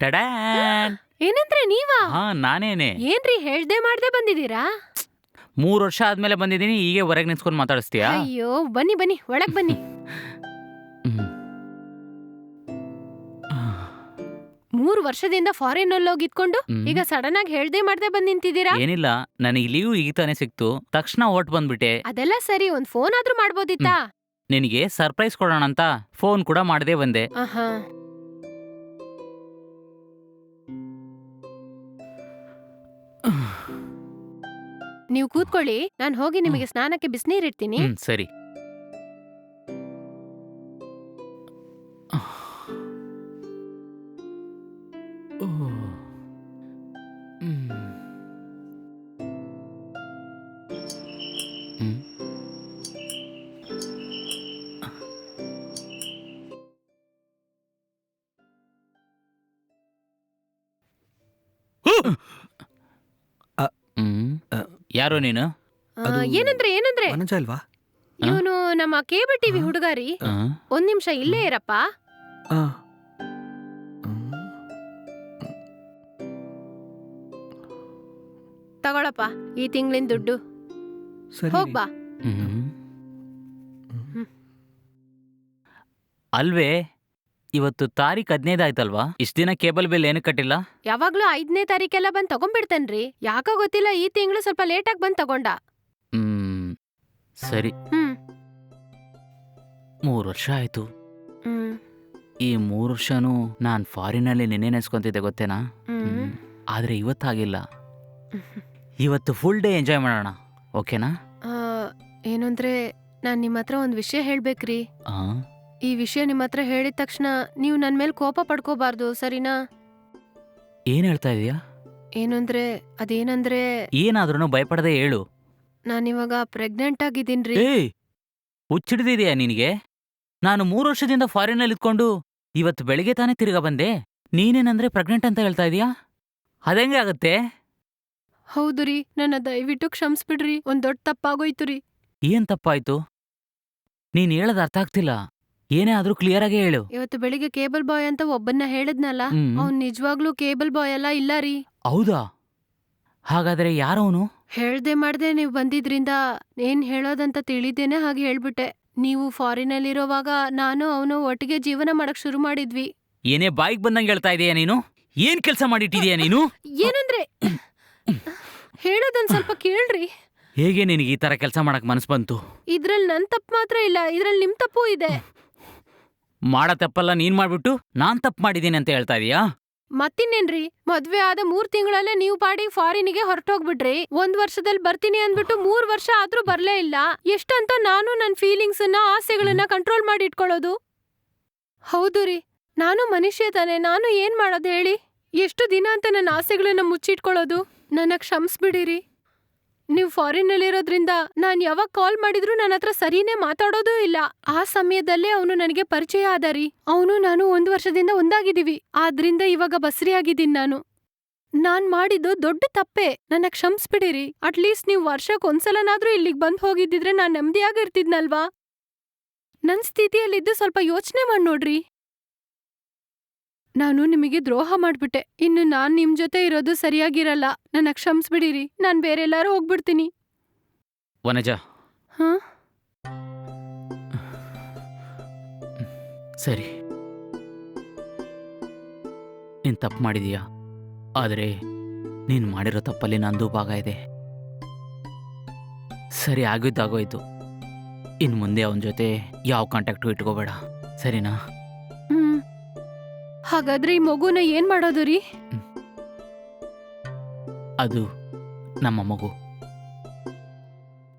ಟಡ್ಯಾನ್ ಏನಂದ್ರೆ ನೀವಾ? ಹಾ ನಾನೇನೆ. ಏನ್ರಿ ಹೇಳ್ದೆ ಮಾಡ್ದೆ ಬಂದಿದೀರಾ ಮೂರ್ ವರ್ಷ ಆದ್ಮೇಲೆ ಬಂದಿದ್ದೀನಿ ಹೀಗೆ ಹೊರಗೆ ನಿಂತ್ಕೊಂಡು ಮಾತಾಡಿಸ್ತೀಯಾ? ಅಯ್ಯೋ ಬನ್ನಿ ಬನ್ನಿ ಒಳಗ್ ಬನ್ನಿ. ಹ್ಮ್. ಮೂರ್ ವರ್ಷದಿಂದ ಫಾರಿನ್ ಅಲ್ಲಿ ಹೋಗಿದ್ಕೊಂಡು ಹ್ಮ್. ಈಗ ಸಡನ್ ಆಗಿ ಹೇಳ್ದೆ ಮಾಡ್ದೆ ಬಂದ್ ನಿಂತಿದ್ದೀರಾ? ಏನಿಲ್ಲ ನನಗೆ ಲೀವ್ ಈಗ ತಾನೇ ಸಿಕ್ತು. ತಕ್ಷಣ ಓಟ್ ಬಂದ್ಬಿಟ್ಟೆ. ಅದೆಲ್ಲ ಸರಿ ಒಂದ್ ಫೋನ್ ಆದ್ರೂ ಮಾಡ್ಬೋದಿತ್ತಾ? ನಿನಗೆ ಸರ್ಪ್ರೈಸ್ ಕೊಡೋಣ ಅಂತ ಫೋನ್ ಕೂಡ ಮಾಡದೆ ಬಂದೆ. ಆಹಾ. ನೀವು ಕೂತ್ಕೊಳ್ಳಿ ನಾನು ಹೋಗಿ ನಿಮಗೆ ಸ್ನಾನಕ್ಕೆ ಬಿಸಿನೀರಿಡ್ತೀನಿ. ಹ್ಮ್ ಸರಿ. ಹ್ಮ್. ಯಾರು ನೀನು ಆ, ಅದು- ಏನಂದ್ರೆ ಏನಂದ್ರೆ ವನಜ ಅಲ್ವಾ ಇವನು ನಮ್ಮ ಕೇಬಲ್ ಟಿವಿ ಹಾ? ಹುಡುಗಾರಿ ಆ? ಒಂದ್ ನಿಮಿಷ ಇಲ್ಲೇ ಇರಪ್ಪ ಆ. ಹ್ಮ್. ತಗೊಳಪ್ಪ ಈ ತಿಂಗಳಿನ ದುಡ್ಡು ಸರಿ ಹೋಗ್ ಬಾ ಹ್ಮ್. ಹ್ಮ್. ಅಲ್ವೇ ಇವತ್ತು ತಾರೀಖ್ ಹದಿನೈದು ಆಯ್ತಲ್ವಾ? ಇಷ್ಟ ದಿನ ಕೇಬಲ್ ಬಿಲ್ ಏನು ಕಟ್ಟಿಲ್ಲ? ಯಾವಾಗ್ಲೂ ಐದನೇ ತಾರೀಕೆಲ್ಲ ಬಂದ್ ತಗೊಂಡ್ಬಿಡ್ತೇನ್ರಿ. ಯಾಕೋ ಗೊತ್ತಿಲ್ಲ ಈ ತಿಂಗಳು ಸ್ವಲ್ಪ ಲೇಟ್ ಆಗಿ ಬಂದ್ ತಗೊಂಡ. ಹ್ಮ್ ಸರಿ. ಹ್ಮ್. ಮೂರು ವರ್ಷ ಆಯ್ತು. ಹ್ಮ್. ಈ ಮೂರು ವರ್ಷನೂ ನಾನು ಫಾರಿನಲ್ಲಿ ನಿನ್ನೆ ನೆನೆಸ್ಕೊಂತಿದ್ದೆ ಗೊತ್ತೇನಾ? ಹ್ಮ್. ಹ್ಮ್. ಆದ್ರೆ ಇವತ್ತಾಗಿಲ್ಲ. ಇವತ್ತು ಫುಲ್ ಡೇ ಎಂಜಾಯ್ ಮಾಡೋಣ ಓಕೆನಾ? ಆ, ಏನಂದ್ರೆ ನಾನ್ ನಿಮ್ಮ ಹತ್ರ ಒಂದ್ ವಿಷಯ ಹೇಳ್ಬೇಕ್ರಿ. ಆ? ಈ ವಿಷಯ ನಿಮ್ಮ ಹತ್ರ ಹೇಳಿದ ತಕ್ಷಣ ನೀವು ನನ್ನ ಮೇಲೆ ಕೋಪ ಪಡ್ಕೋಬಾರ್ದು ಸರಿನಾ? ಏನ್ ಹೇಳ್ತಾ ಇದೀಯಾ? ಏನಂದ್ರೆ ಅದೇನಂದ್ರೆ ಏನಾದ್ರೂ ಭಯಪಡದೆ ಹೇಳು. ನಾನಿವಾಗ ಪ್ರೆಗ್ನೆಂಟ್ ಆಗಿದ್ದೀನ್ರಿ. ಏಯ್! ಹುಚ್ಚಿಡ್ದಿದ್ಯಾ ನಿನಗೆ? ನಾನು ಮೂರು ವರ್ಷದಿಂದ ಫಾರಿನಲ್ಲಿ ಇದ್ಕೊಂಡು ಇವತ್ತು ಬೆಳಿಗ್ಗೆ ತಾನೇ ತಿರ್ಗಾ ಬಂದೆ. ನೀನೇನಂದ್ರೆ ಪ್ರೆಗ್ನೆಂಟ್ ಅಂತ ಹೇಳ್ತಾ ಇದೀಯಾ? ಅದೆಂಗೆ ಆಗತ್ತೆ? ಹೌದು ರೀ ನನ್ನ ದಯವಿಟ್ಟು ಕ್ಷಮಿಸ್ಬಿಡ್ರಿ ಒಂದ್ ದೊಡ್ಡ ತಪ್ಪಾಗೋಯ್ತು ರೀ. ಏನ್ ತಪ್ಪಾಯ್ತು? ನೀನ್ ಹೇಳದ ಅರ್ಥ ಆಗ್ತಿಲ್ಲ. ಏನೇ ಆದ್ರೂ ಕ್ಲಿಯರ್ ಆಗಿ ಹೇಳು. ಇವತ್ತು ಬೆಳಿಗ್ಗೆ ಕೇಬಲ್ ಬಾಯ್ ಅಂತ ಒಬ್ಬನ್ನ ಹೇಳಿದ್ನಲ್ಲ ಹ್ಮ್. ಅವ್ನ್ ನಿಜವಾಗ್ಲೂ ಕೇಬಲ್ ಬಾಯ್ ಅಲ್ಲ ಇಲ್ಲ ರೀ. ಹೌದಾ? ಹಾಗಾದ್ರೆ ಯಾರವನು ಹೇಳ್ದೆ ಮಾಡ್ದೆ ನೀವ್ ಬಂದಿದ್ರಿಂದ ಏನ್ ಹೇಳೋದಂತ ತಿಳಿದೇನೆ ಹಾಗೆ ಹೇಳ್ಬಿಟ್ಟೆ. ನೀವು ಫಾರಿನಲ್ಲಿರೋವಾಗ ನಾನು ಅವನು ಒಟ್ಟಿಗೆ ಜೀವನ ಮಾಡಕ್ ಶುರು ಮಾಡಿದ್ವಿ. ಏನೇ ಬಾಯಿಗೆ ಬಂದಂಗೆ ಹೇಳ್ತಾ ಇದೀಯಾ ನೀನು? ಏನ್ ಕೆಲಸ ಮಾಡಿಟ್ಟಿದೀಯ ನೀನು? ಏನಂದ್ರೆ ಹೇಳೋದನ್ ಸ್ವಲ್ಪ ಕೇಳ್ರಿ. ಹೇಗೆ ನಿನಗೆ ಈ ತರ ಕೆಲಸ ಮಾಡಕ್ ಮನಸ್ ಬಂತು? ಇದ್ರಲ್ಲಿ ನನ್ ತಪ್ಪು ಮಾತ್ರ ಇಲ್ಲ ಇದ್ರಲ್ಲಿ ನಿಮ್ ತಪ್ಪು ಇದೆ. ಮಾಡೋ ತಪ್ಪಲ್ಲ, ನೀನ್ ಮಾಡ್ಬಿಟ್ಟು ನಾನ್ ತಪ್ಪು ಮಾಡಿದ್ದೀನಿ ಅಂತ ಹೇಳ್ತಾ ಇದೀಯಾ? ಮತ್ತಿನ್ನೇನ್ರಿ, ಮದ್ವೆ ಆದ ಮೂರ್ ತಿಂಗಳಲ್ಲೇ ನೀವು ಪಾಡಿ ಫಾರಿನಿಗೆ ಹೊರಟೋಗ್ಬಿಟ್ರಿ ಒಂದ್ ವರ್ಷದಲ್ಲಿ ಬರ್ತೀನಿ ಅಂದ್ಬಿಟ್ಟು ಮೂರ್ ವರ್ಷ ಆದ್ರೂ ಬರ್ಲೇ ಇಲ್ಲ. ಎಷ್ಟಂತ ನಾನು ನನ್ ಫೀಲಿಂಗ್ಸ್ನ ಆಸೆಗಳನ್ನ ಕಂಟ್ರೋಲ್ ಮಾಡಿ ಇಟ್ಕೊಳ್ಳೋದು ಹೌದು ರೀ, ನಾನು ಮನುಷ್ಯ ತಾನೆ, ನಾನು ಏನ್ ಮಾಡೋದು ಹೇಳಿ? ಎಷ್ಟು ದಿನ ಅಂತ ನನ್ನ ಆಸೆಗಳನ್ನ ಮುಚ್ಚಿಟ್ಕೊಳ್ಳೋದು? ನನ್ನ ಕ್ಷಮಿಸ್ಬಿಡಿರಿ. ನೀವು ಫಾರಿನ್ನಲ್ಲಿರೋದ್ರಿಂದ ನಾನ್ ಯಾವಾಗ ಕಾಲ್ ಮಾಡಿದ್ರು ನನ್ನ ಹತ್ರ ಸರಿನೇ ಮಾತಾಡೋದೂ ಇಲ್ಲ. ಆ ಸಮಯದಲ್ಲೇ ಅವನು ನನಗೆ ಪರಿಚಯ ಆದರಿ ಅವನು ನಾನು ಒಂದ್ ವರ್ಷದಿಂದ ಒಂದಾಗಿದ್ದೀವಿ. ಆದ್ರಿಂದ ಇವಾಗ ಬಸ್ರಿ ಆಗಿದ್ದೀನಿ ನಾನು. ನಾನ್ ಮಾಡಿದ್ದು ದೊಡ್ಡ ತಪ್ಪೆ. ನನ್ನ ಕ್ಷಮಿಸ್ಬಿಡಿರಿ ಅಟ್ಲೀಸ್ಟ್ ನೀವು ವರ್ಷಕ್ ಒಂದ್ಸಲನಾದ್ರೂ ಇಲ್ಲಿಗ್ ಬಂದ್ ಹೋಗಿದ್ದಿದ್ರೆ ನಾನ್ ನೆಮ್ಮದಿಯಾಗಿರ್ತಿದ್ನಲ್ವಾ ನನ್ ಸ್ಥಿತಿಯಲ್ಲಿದ್ದು ಸ್ವಲ್ಪ ಯೋಚನೆ ಮಾಡ್ ನೋಡ್ರಿ. ನಾನು ನಿಮಗೆ ದ್ರೋಹ ಮಾಡ್ಬಿಟ್ಟೆ. ಇನ್ನು ನಾನ್ ನಿಮ್ ಜೊತೆ ಇರೋದು ಸರಿಯಾಗಿರಲ್ಲ. ನನ್ನ ಕ್ಷಮಿಸ್ಬಿಡಿರಿ. ನಾನ್ ಬೇರೆ ಎಲ್ಲಾರು ಹೋಗ್ಬಿಡ್ತೀನಿ. ವನಜಾ. ಹಾ? ಸರಿ. ನೀನ್ ತಪ್ಪು ಮಾಡಿದೀಯಾ. ಆದರೆ ನೀನ್ ಮಾಡಿರೋ ತಪ್ಪಲ್ಲಿ ನಂದು ಭಾಗ ಇದೆ. ಸರಿ ಆಗಿದ್ದಾಗೋಯ್ತು ಇನ್ನು ಮುಂದೆ ಅವನ ಜೊತೆ ಯಾವ ಕಾಂಟ್ಯಾಕ್ಟು ಇಟ್ಕೋಬೇಡ. ಸರಿನಾ? ಹಾಗಾದ್ರೆ ಈ ಮಗುನ ಏನ್ ಮಾಡೋದು ರೀ? ಅದು ನಮ್ಮ ಮಗು.